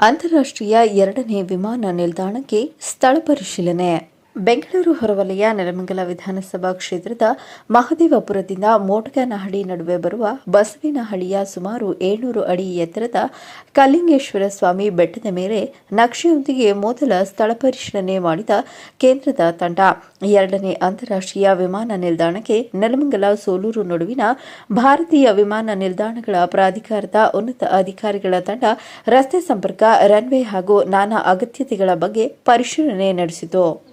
ಅಂತಾರಾಷ್ಟ್ರೀಯ ಎರಡನೇ ವಿಮಾನ ನಿಲ್ದಾಣಕ್ಕೆ ಸ್ಥಳ ಪರಿಶೀಲನೆ. ಬೆಂಗಳೂರು ಹೊರವಲಯ, ನೆಲಮಂಗಲ ವಿಧಾನಸಭಾ ಕ್ಷೇತ್ರದ ಮಹದೇವಪುರದಿಂದ ಮೋಟಗನಹಳ್ಳಿ ನಡುವೆ ಬರುವ ಬಸವಿನಹಳ್ಳಿಯ ಸುಮಾರು ಏಳ್ನೂರು ಅಡಿ ಎತ್ತರದ ಕಲ್ಲಿಂಗೇಶ್ವರ ಸ್ವಾಮಿ ಬೆಟ್ಟದ ಮೇಲೆ ನಕ್ಷೆಯೊಂದಿಗೆ ಮೊದಲ ಸ್ಥಳ ಪರಿಶೀಲನೆ ಮಾಡಿದ ಕೇಂದ್ರದ ತಂಡ. ಎರಡನೇ ಅಂತಾರಾಷ್ಟ್ರೀಯ ವಿಮಾನ ನಿಲ್ದಾಣಕ್ಕೆ ನೆಲಮಂಗಲ ಸೋಲೂರು ನಡುವಿನ ಭಾರತೀಯ ವಿಮಾನ ನಿಲ್ದಾಣಗಳ ಪ್ರಾಧಿಕಾರದ ಉನ್ನತ ಅಧಿಕಾರಿಗಳ ತಂಡ ರಸ್ತೆ ಸಂಪರ್ಕ, ರನ್ವೇ ಹಾಗೂ ನಾನಾ ಅಗತ್ಯತೆಗಳ ಬಗ್ಗೆ ಪರಿಶೀಲನೆ ನಡೆಸಿತು.